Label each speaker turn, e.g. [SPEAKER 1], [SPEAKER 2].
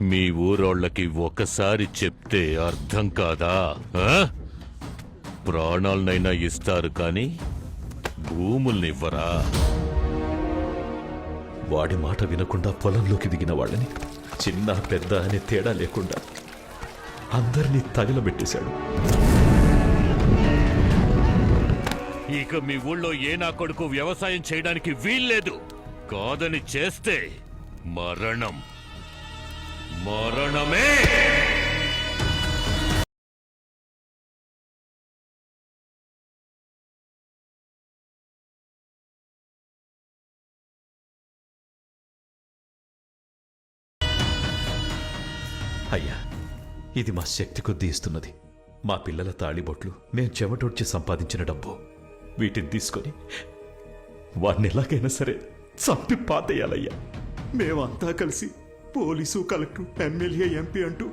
[SPEAKER 1] మీ ఊరోళ్ళకి ఒకసారి చెప్తే అర్థం కాదా? ప్రాణాలనైనా ఇస్తారు కానీ భూముల్నివ్వరా?
[SPEAKER 2] వాడి మాట వినకుండా పొలంలోకి దిగిన వాళ్ళని చిన్న పెద్ద అనే తేడా లేకుండా అందరినీ తగలబెట్టేశాడు.
[SPEAKER 1] ఇక మీ ఊళ్ళో ఏ నా కొడుకు వ్యవసాయం చేయడానికి వీల్లేదు. కాదని చేస్తే మరణం. మరణమే.
[SPEAKER 2] అయ్యా ఇది మా శక్తి కొద్దీ ఇస్తున్నది. మా పిల్లల తాళిబొట్లు మేం చెమటోడ్చి సంపాదించిన డబ్బు. వీటిని తీసుకొని వాడిని ఎలాగైనా సరే చంపి పాతేయాలయ్యా.
[SPEAKER 3] మేమంతా కలిసి పోలీసు కలెక్టర్ ఎమ్మెల్యే ఎంపీ అంటూ